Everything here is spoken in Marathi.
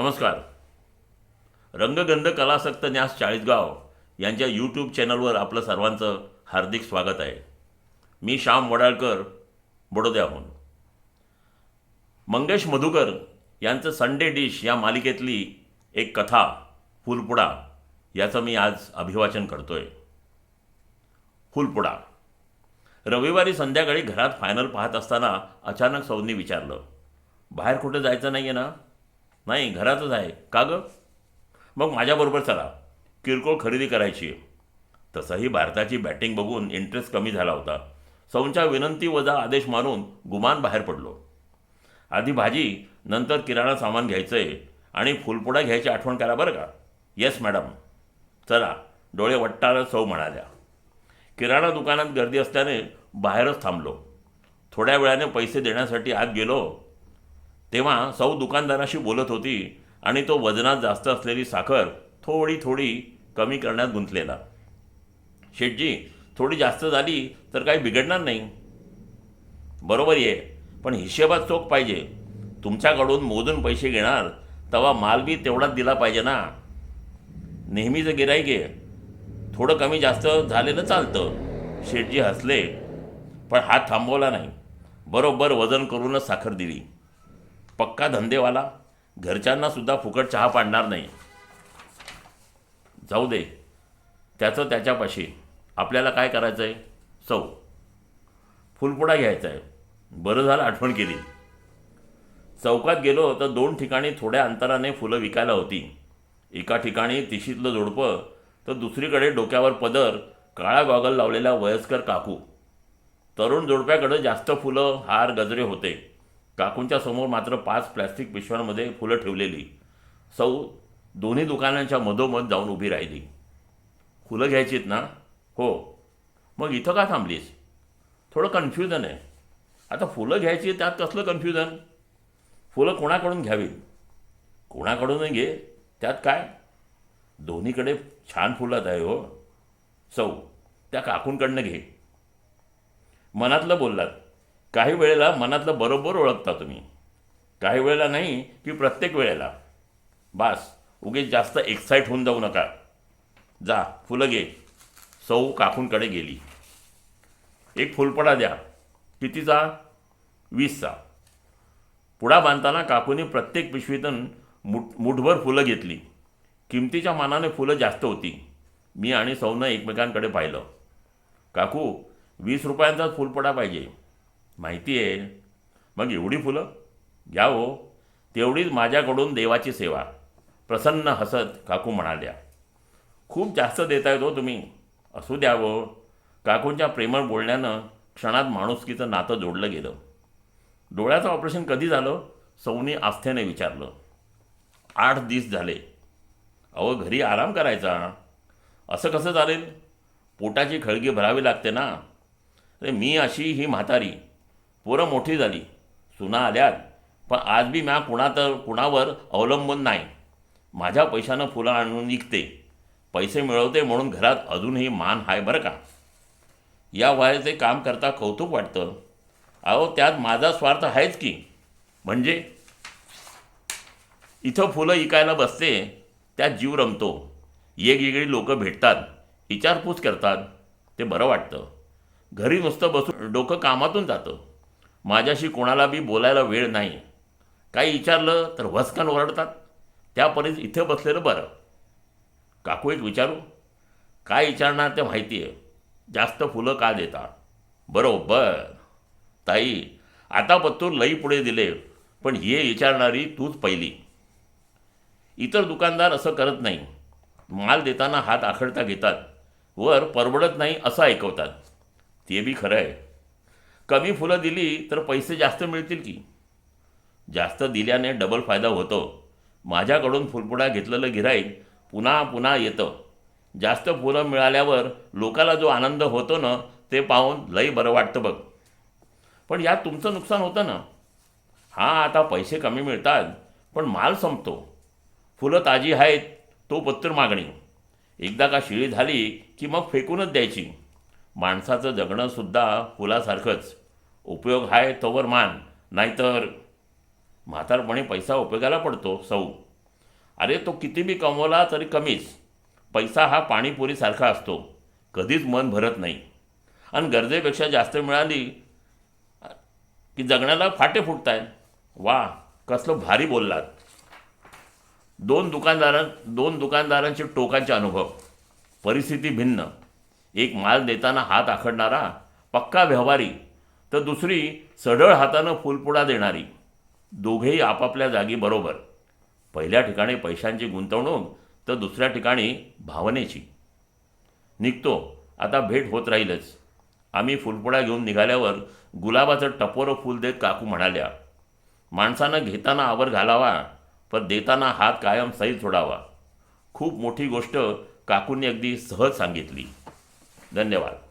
नमस्कार. रंगगंध कलासक्त न्यास चाळीसगाव यांच्या यूट्यूब चॅनलवर आपलं सर्वांचं हार्दिक स्वागत आहे. मी श्याम वडाळकर बडोद्याहून. मंगेश मधुकर यांचं संडे डिश या मालिकेतली एक कथा फुलपुडा याचं मी आज अभिवाचन करतोय. फुलपुडा. रविवारी संध्याकाळी घरात फायनल पाहत असताना अचानक सौनी विचारलं बाहेर कुठं जायचं नाही आहे ना? नाही घरातच आहे. का गं? मग माझ्याबरोबर चला. किरकोळ खरेदी करायची. आहे तसंही भारताची बॅटिंग बघून इंटरेस्ट कमी झाला होता. सौंच्या विनंती वजा आदेश मारून गुमान बाहेर पडलो. आधी भाजी नंतर किराणा सामान घ्यायचं आहे आणि फुलपुडा घ्यायची आठवण करा बरं का? येस मॅडम चला डोळे वट्टाला सौ म्हणाल्या. किराणा दुकानात गर्दी असल्याने बाहेरच थांबलो. थोड्या वेळाने पैसे देण्यासाठी आत गेलो. तेव्हा सौ दुकानदाराशी बोलत होती आणि तो वजनात जास्त असलेली साखर थोडी थोडी कमी करण्यात गुंतलेला. शेठजी थोडी जास्त झाली तर काही बिघडणार नाही. बरोबर आहे पण हिशेबात चोख पाहिजे. तुमच्याकडून मोजून पैसे घेणार तेव्हा माल बी तेवढाच दिला पाहिजे ना. नेहमीचं गिराईक आहे. थोडं कमी जास्त झालेलं चालतं. शेठजी हसले पण हात थांबवला नाही. बरोबर वजन करूनच साखर दिली. पक्का धंदेवाला? घरच्यांनासुद्धा फुकट चहा पाडणार नाही. जाऊ दे. त्याचं त्याच्यापाशी. आपल्याला काय करायचं आहे सौ. फुलपुडा घ्यायचा आहे बरं झालं आठवण केली. चौकात गेलो तर दोन ठिकाणी थोड्या अंतराने फुलं विकायला होती. एका ठिकाणी तिशीतलं जोडपं तर दुसरीकडे डोक्यावर पदर काळा गॉगल लावलेला वयस्कर काकू. तरुण जोडप्याकडं जास्त फुलं हार गजरे होते. काकूंच्या समोर मात्र पाच प्लॅस्टिक पिशव्यांमध्ये फुलं ठेवलेली. सौ दोन्ही दुकानांच्या मधोमध जाऊन उभी राहिली. फुलं घ्यायचीत ना? हो. मग इथं का थांबलीस? थोडं कन्फ्युजन आहे. आता फुलं घ्यायची त्यात कसलं कन्फ्युजन फुलं कोणाकडून घ्यावी कोणाकडूनही घे? त्यात काय? दोन्हीकडे छान फुलात आहे हो. सौ त्या काकूंकडनं घे. मनातलं बोललात. काही वेळेला मनातलं बरोबर ओळखता तुम्ही. काही वेळेला नाही की प्रत्येक वेळेला. बास उगे जास्त एक्साईट होऊन जाऊ नका. जा फुलं घे. सौ काकूंकडे गेली. एक फुलपडा द्या. कितीचा? वीसचा. पुडा बांधताना काकूने प्रत्येक पिशवीतून मुठ मुठभर फुलं घेतली. किमतीच्या मानाने फुलं जास्त होती. मी आणि सौनं एकमेकांकडे पाहिलं. काकू वीस रुपयांचाच फुलपडा पाहिजे. माहिती आहे. मग एवढी फुलं? घ्या हो तेवढीच माझ्याकडून देवाची सेवा. प्रसन्न हसत काकू म्हणाल्या खूप जास्त देताय हो तुम्ही. असू द्यावं. काकूंच्या प्रेमळ बोलण्यानं क्षणात माणुसकीचं नातं जोडलं गेलं. डोळ्याचं ऑपरेशन कधी झालं? सौनी आस्थेने विचारलं. आठ दिस झाले. अहो घरी आराम करायचा. असं कसं चालेल? पोटाची खळगी भरावी लागते ना. अरे मी अशी ही म्हातारी. पोरं मोठी झाली सुना आल्यात पण आज बी म्या कुणात कुणावर अवलंबून नाही. माझ्या पैशानं फुलं आणून विकते. पैसे मिळवते म्हणून घरात अजूनही मान आहे बरं का? या वयाचे काम करता कौतुक वाटतं. अहो त्यात माझा स्वार्थ आहेच की. म्हणजे? इथं फुलं इकायला बसते त्यात जीव रमतो. वेगवेगळी लोकं भेटतात विचारपूस करतात ते बरं वाटतं. घरी नुसतं बसून डोकं कामातून जातं. माझ्याशी कोणाला बी बोलायला वेळ नाही. काही विचारलं तर वसकन ओरडतात. त्यापरीच इथं बसलेलं बरं. काकू एक विचारू? काय विचारणार ते माहिती आहे. जास्त फुलं का देता? बरोबर. ताई आता पत्तूर लई पुढे दिले पण हे विचारणारी तूच पहिली. इतर दुकानदार असं करत नाही. माल देताना हात आखडता घेतात. वर परवडत नाही असं ऐकवतात. ते बी खरं आहे. कमी फुलं दिली तर पैसे जास्त मिळतील की? जास्त दिल्याने डबल फायदा होतो. माझ्याकडून फुलपुडा घेतलेलं गिराईक पुन्हा पुन्हा येतं. जास्त फुलं मिळाल्यावर लोकाला जो आनंद होतो ना ते पाहून लई बरं वाटतं बघ. पण यात तुमचं नुकसान होतं ना. हां आता पैसे कमी मिळतात पण माल संपतो. फुलं ताजी आहेत तो पत्र मागणी. एकदा का शिळी झाली की मग फेकूनच द्यायची. माणसाचं जगणंसुद्धा फुलासारखंच. उपयोग आहे तोवर मान नाहीतर म्हातारपणी पैसा उपयोगाला पडतो सौ. अरे तो किती बी कमवला तरी कमीच. पैसा हा पाणीपुरीसारखा असतो. कधीच मन भरत नाही. आणि गरजेपेक्षा जास्त मिळाली की जगण्याला फाटे फुटत आहेत वा कसलं भारी बोललात. दोन दुकानदारां दोन दुकानदारांचे टोकांचे अनुभव. परिस्थिती भिन्न. एक माल देताना हात आखडणारा पक्का व्यवहारी तर दुसरी सढळ हातानं फुलपुडा देणारी. दोघेही आपापल्या जागी बरोबर. पहिल्या ठिकाणी पैशांची गुंतवणूक तर दुसऱ्या ठिकाणी भावनेची. निघतो. आता भेट होत राहीलच. आम्ही फुलपुडा घेऊन निघाल्यावर गुलाबाचं टपोरं फूल देत काकू म्हणाल्या माणसानं घेताना आवर घालावा पण देताना हात कायम सही सोडावा. खूप मोठी गोष्ट काकूंनी अगदी सहज सांगितली. धन्यवाद.